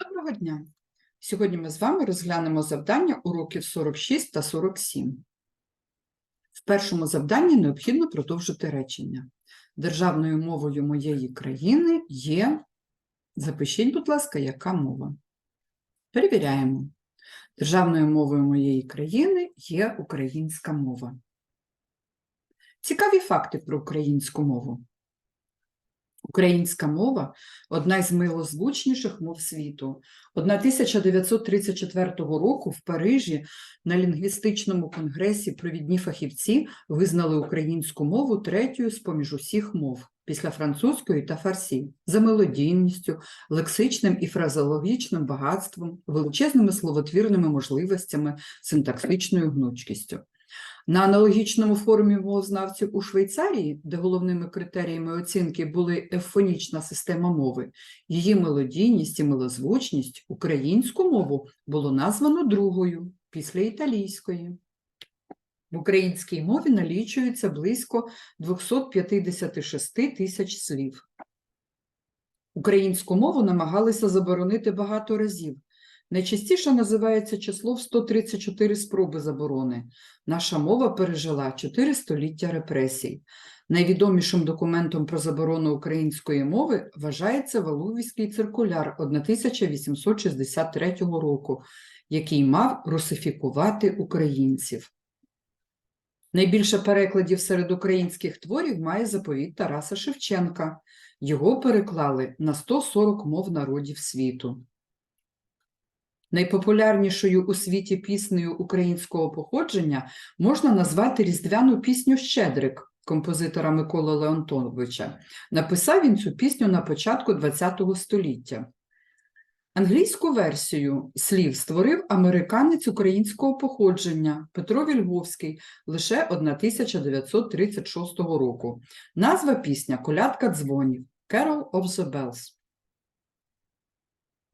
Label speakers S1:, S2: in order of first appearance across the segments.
S1: Доброго дня! Сьогодні ми з вами розглянемо завдання уроків 46 та 47. В першому завданні необхідно продовжити речення. Державною мовою моєї країни є, запишіть, будь ласка, яка мова. Перевіряємо. Державною мовою моєї країни є українська мова. Цікаві факти про українську мову. Українська мова одна із милозвучніших мов світу. 1934 року в Парижі на лінгвістичному конгресі провідні фахівці визнали українську мову третьою з поміж усіх мов після французької та фарсі за мелодійністю, лексичним і фразеологічним багатством, величезними словотвірними можливостями, синтаксичною гнучкістю. На аналогічному форумі мовознавців у Швейцарії, де головними критеріями оцінки були ефонічна система мови, її мелодійність і милозвучність, українську мову було названо другою після італійської. В українській мові налічується близько 256 тисяч слів. Українську мову намагалися заборонити багато разів. Найчастіше називається число в 134 спроби заборони. Наша мова пережила 4 століття репресій. Найвідомішим документом про заборону української мови вважається Валувійський циркуляр 1863 року, який мав русифікувати українців. Найбільше перекладів серед українських творів має заповіт Тараса Шевченка. Його переклали на 140 мов народів світу. Найпопулярнішою у світі піснею українського походження можна назвати різдвяну пісню Щедрик композитора Миколи Леонтовича. Написав він цю пісню на початку ХХ століття. Англійську версію слів створив американець українського походження Петро Вільговський лише 1936 року. Назва пісня Колядка дзвонів Carol of the Bells.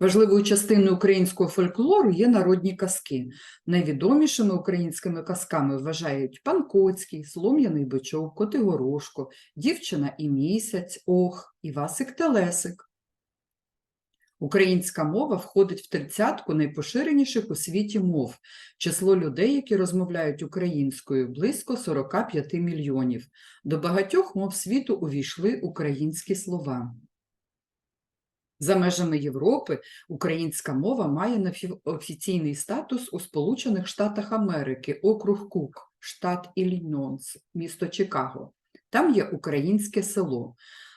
S1: Важливою частиною українського фольклору є народні казки. Найвідомішими українськими казками вважають Пан Коцький, Солом'яний бичок, Котигорошко, Дівчина і місяць, Ох, Івасик Телесик. Українська мова входить в тридцятку найпоширеніших у світі мов. Число людей, які розмовляють українською, близько 45 мільйонів. До багатьох мов світу увійшли українські слова. За межами Європи українська мова має офіційний статус у Сполучених Штатах Америки, округ Кук, штат Іллінойс, місто Чикаго. Там є українське село.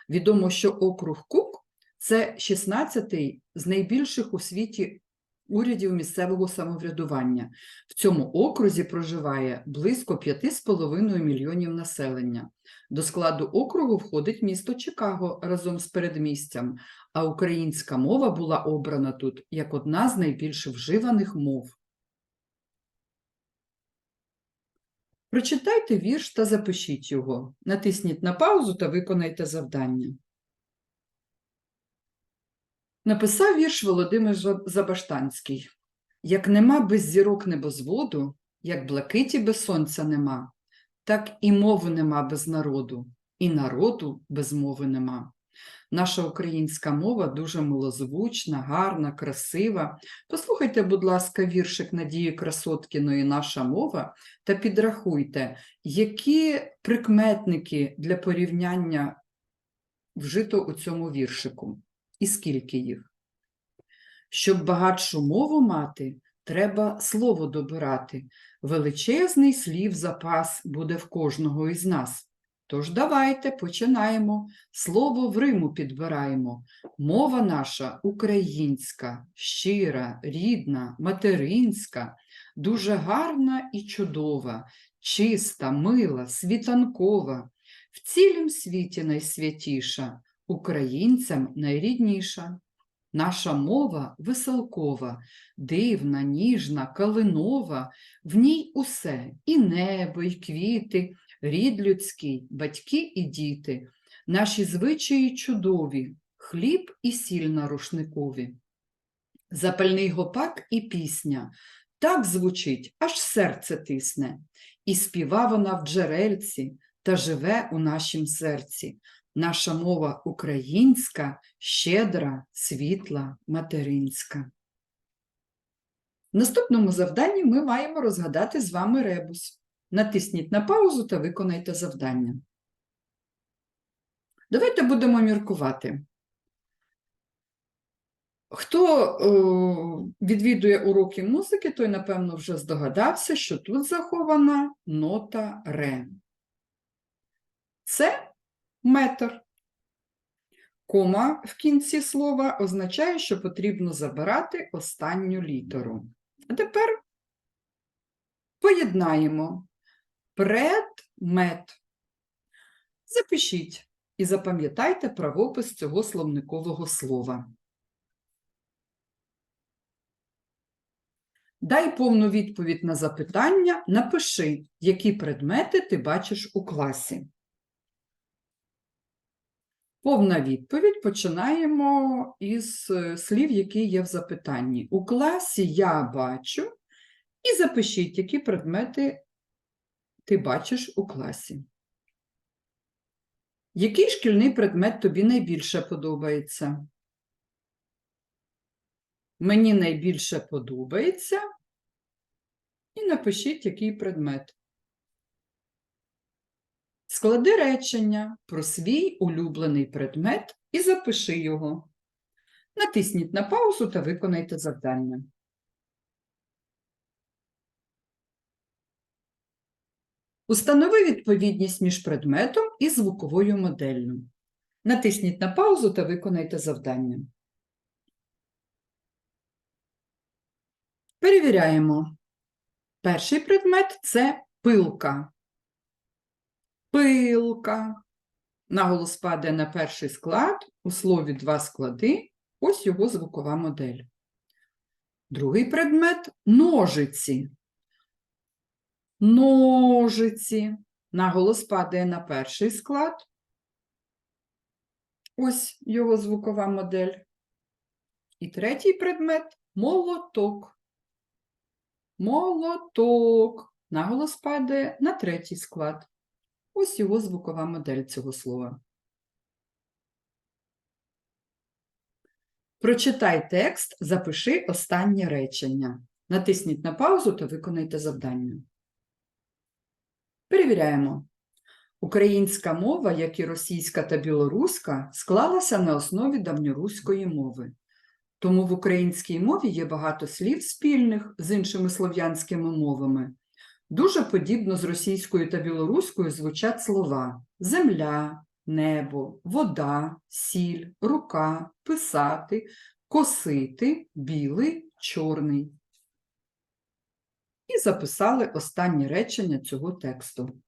S1: Відомо, що округ Кук це 16-й з найбільших у світі урядів місцевого самоврядування. В цьому окрузі проживає близько 5,5 мільйонів населення. До складу округу входить місто Чикаго разом з передмістям, а українська мова була обрана тут як одна з найбільш вживаних мов. Прочитайте вірш та запишіть його. Натисніть на паузу та виконайте завдання. Написав вірш Володимир Забаштанський. Як нема без зірок небозводу, як блакиті без сонця нема, так і мови нема без народу, і народу без мови нема. Наша українська мова дуже милозвучна, гарна, красива. Послухайте, будь ласка, віршик Надії Красоткіної Наша мова та підрахуйте, які прикметники для порівняння вжито у цьому віршику, і скільки їх. Щоб багатшу мову мати, треба слово добирати. Величезний слів запас буде в кожного із нас. Тож давайте починаємо. Слово в Риму підбираємо. Мова наша українська, щира, рідна, материнська, дуже гарна і чудова, чиста, мила, світанкова, в цілім світі найсвятіша, українцям найрідніша. Наша мова веселкова, дивна, ніжна, калинова, в ній усе і небо, і квіти, рід людський, батьки і діти, наші звичаї чудові, хліб і сіль на рушникові. Запальний гопак і пісня так звучить, аж серце тисне, і співа вона в джерельці та живе у нашім серці. Наша мова українська, щедра, світла, материнська. В наступному завданні ми маємо розгадати з вами ребус. Натисніть на паузу та виконайте завдання. Давайте будемо міркувати. Хто е, відвідує уроки музики, той, напевно, вже здогадався, що тут захована нота ре. Це метр. Кома в кінці слова означає, що потрібно забирати останню літеру. А тепер поєднаємо предмет. Запишіть і запам'ятайте правопис цього словникового слова. Дай повну відповідь на запитання, напиши, які предмети ти бачиш у класі. Повна відповідь починаємо із е, слів, які є в запитанні. У класі я бачу, і запишіть, які предмети ти бачиш у класі. Який шкільний предмет тобі найбільше подобається? Мені найбільше подобається. І напишіть, який предмет. Склади речення про свій улюблений предмет і запиши його. Натисніть на паузу та виконайте завдання. Установи відповідність між предметом і звуковою моделлю. Натисніть на паузу та виконайте завдання. Перевіряємо. Перший предмет це пилка. Пилка. Наголос падає на перший склад, у слові два склади, ось його звукова модель. Другий предмет ножиці. Ножиці. Наголос падає на перший склад. Ось його звукова модель. І третій предмет молоток. Молоток. Наголос падає на третій склад. Ось його звукова модель цього слова. Прочитай текст, запиши останнє речення. Натисніть на паузу та виконайте завдання. Перевіряємо. Українська мова, як і російська та білоруська, склалася на основі давньоруської мови. Тому в українській мові є багато слів спільних з іншими слов'янськими мовами. Дуже подібно з російською та білоруською звучать слова земля, небо, вода, сіль, рука, писати, косити, білий, чорний. І записали останнє речення цього тексту.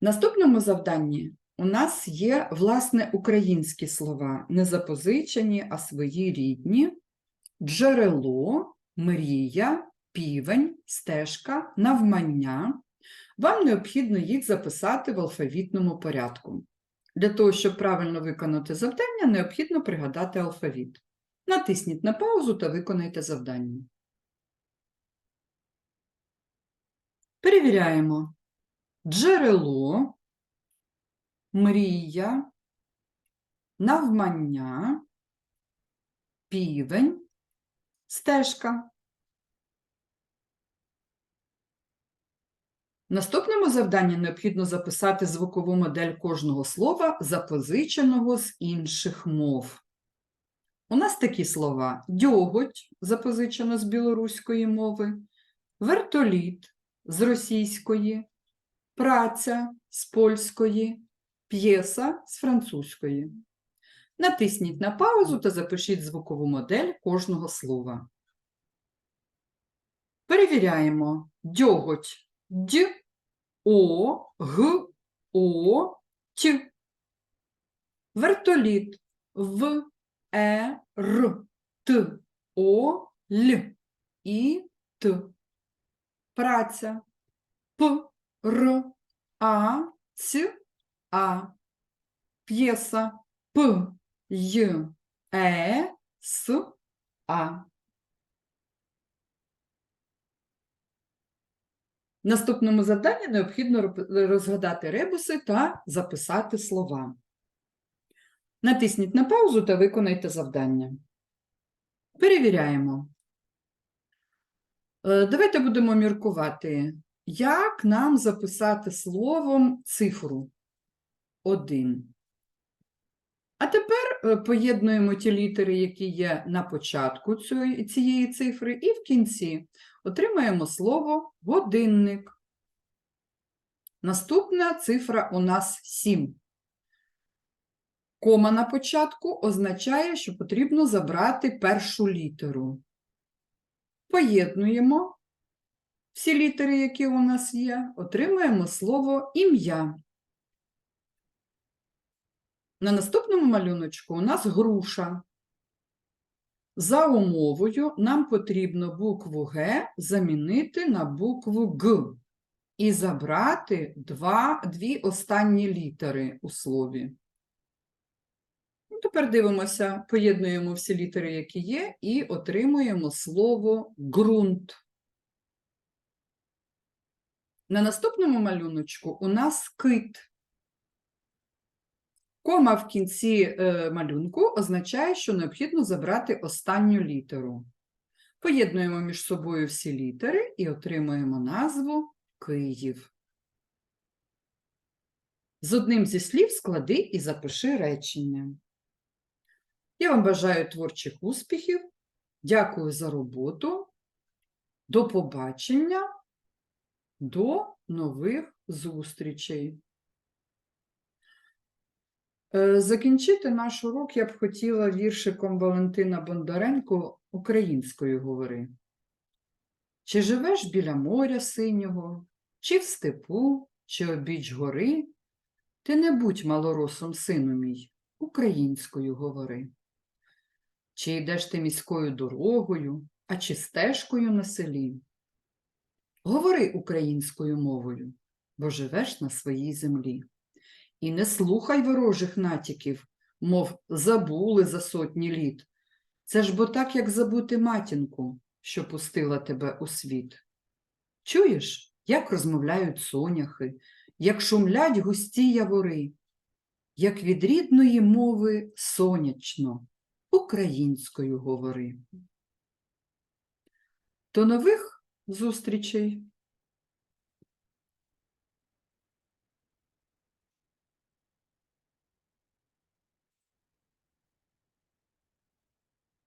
S1: Наступному завданні у нас є, власне, українські слова, не запозичені, а свої рідні, джерело, мрія, півень, стежка, навмання. Вам необхідно їх записати в алфавітному порядку. Для того, щоб правильно виконати завдання, необхідно пригадати алфавіт. Натисніть на паузу та виконайте завдання. Перевіряємо. Джерело, мрія, навмання, півень, стежка. Наступному завданні необхідно записати звукову модель кожного слова, запозиченого з інших мов. У нас такі слова: дьоготь, запозичено з білоруської мови, вертоліт з російської, праця з польської, п'єса з французької. Натисніть на паузу та запишіть звукову модель кожного слова. Перевіряємо дьоготь д, о, г, о, т. Вертоліт в, е, р, т, о, л, і т. Праця п, р, а, ц, а. П'єса п, й, е, с, а. Наступному завданні необхідно розгадати ребуси та записати слова. Натисніть на паузу та виконайте завдання. Перевіряємо. Е, Давайте будемо міркувати, як нам записати словом цифру 1. А тепер е, поєднуємо ті літери, які є на початку цієї, цієї цифри, і в кінці отримаємо слово годинник. Наступна цифра у нас 7. Кома на початку означає, що потрібно забрати першу літеру. Поєднуємо всі літери, які у нас є, отримаємо слово ім'я. На наступному малюночку у нас груша. За умовою нам потрібно букву Г замінити на букву Г і забрати два, дві останні літери у слові. Ну, Тепер дивимося, поєднуємо всі літери, які є, і отримуємо слово ґрунт. На наступному малюночку у нас кит. Кома в кінці е, малюнку означає, що необхідно забрати останню літеру. Поєднуємо між собою всі літери і отримуємо назву Київ. З одним зі слів склади і запиши речення. Я вам бажаю творчих успіхів. Дякую за роботу. До побачення. До нових зустрічей. Е, Закінчити наш урок я б хотіла віршиком Валентина Бондаренко українською говори. Чи живеш біля моря синього, чи в степу, чи обіч гори, ти не будь малоросом, сину мій, українською говори. Чи йдеш ти міською дорогою, а чи стежкою на селі? Говори українською мовою, бо живеш на своїй землі. І не слухай ворожих натяків, мов забули за сотні літ. Це ж бо так, як забути матінку, що пустила тебе у світ. Чуєш, як розмовляють соняхи, як шумлять густі явори, як від рідної мови сонячно, українською говори. До нових зустрічей!